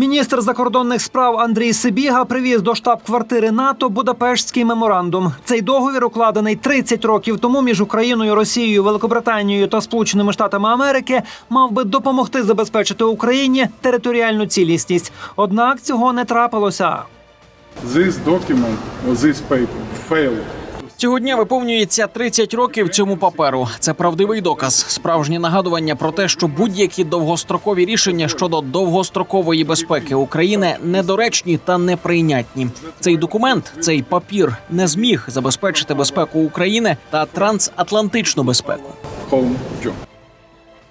Міністр закордонних справ Андрій Сибіга привіз до штаб-квартири НАТО Будапештський меморандум. Цей договір укладений 30 років тому між Україною, Росією, Великобританією та Сполученими Штатами Америки, мав би допомогти забезпечити Україні територіальну цілісність. Однак цього не трапилося. This document this paper failed. Цього дня виповнюється 30 років цьому паперу. Це правдивий доказ, справжнє нагадування про те, що будь-які довгострокові рішення щодо довгострокової безпеки України недоречні та неприйнятні. Цей документ, цей папір, не зміг забезпечити безпеку України та трансатлантичну безпеку.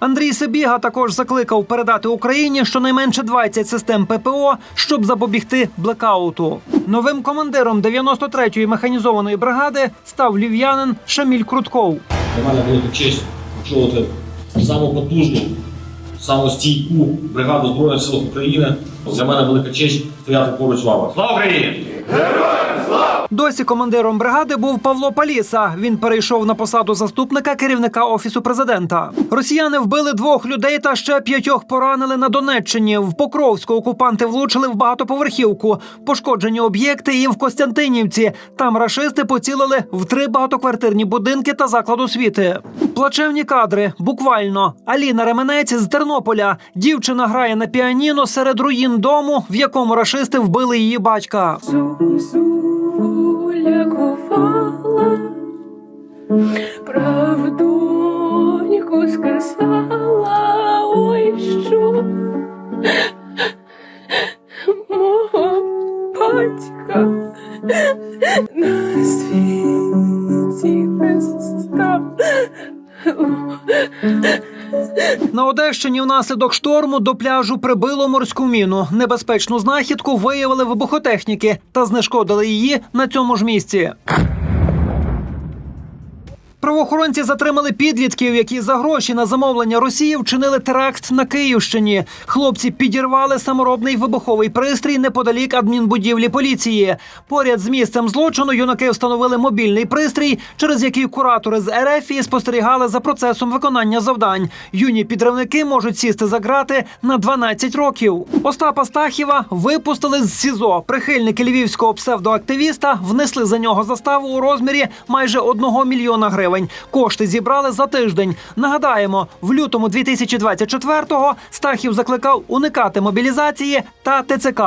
Андрій Сибіга також закликав передати Україні щонайменше 20 систем ППО, щоб запобігти блекауту. Новим командиром 93-ї механізованої бригади став львів'янин Шаміль Крутков. Для мене велика честь очолити саму потужну, саму стійку бригаду Збройних сил України. Для мене велика честь стояти поруч з вами. Слава Україні! Досі командиром бригади був Павло Паліса. Він перейшов на посаду заступника керівника офісу президента. Росіяни вбили двох людей та ще п'ятьох поранили на Донеччині. В Покровську окупанти влучили в багатоповерхівку, пошкоджені об'єкти і в Костянтинівці. Там рашисти поцілили в три багатоквартирні будинки та заклад освіти. Плачевні кадри. Буквально Аліна Ременець з Тернополя. Дівчина грає на піаніно серед руїн дому, в якому рашисти вбили її батька. Зозуля кувала, правдоньку сказала, ой, що? Мого батька на світі не стало. На Одещині внаслідок шторму до пляжу прибило морську міну. Небезпечну знахідку виявили вибухотехніки та знешкодили її на цьому ж місці. Правоохоронці затримали підлітків, які за гроші на замовлення Росії вчинили теракт на Київщині. Хлопці підірвали саморобний вибуховий пристрій неподалік адмінбудівлі поліції. Поряд з місцем злочину юнаки встановили мобільний пристрій, через який куратори з РФ спостерігали за процесом виконання завдань. Юні підривники можуть сісти за грати на 12 років. Остапа Стахіва випустили з СІЗО. Прихильники львівського псевдоактивіста внесли за нього заставу у розмірі майже 1 мільйона гривень. Кошти зібрали за тиждень. Нагадаємо, в лютому 2024-го Стахів закликав уникати мобілізації та ТЦК.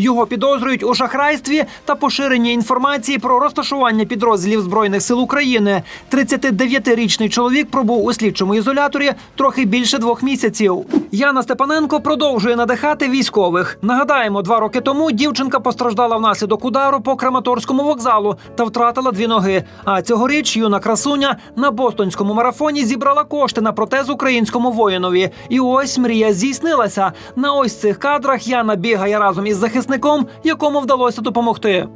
Його підозрюють у шахрайстві та поширенні інформації про розташування підрозділів збройних сил України. 39-річний чоловік пробув у слідчому ізоляторі трохи більше двох місяців. Яна Степаненко продовжує надихати військових. Нагадаємо, два роки тому дівчинка постраждала внаслідок удару по Краматорському вокзалу та втратила дві ноги. А цьогоріч юна красуня на бостонському марафоні зібрала кошти на протез українському воїнові. І ось мрія здійснилася. На ось цих кадрах Яна бігає разом із захисником, якому вдалося допомогти.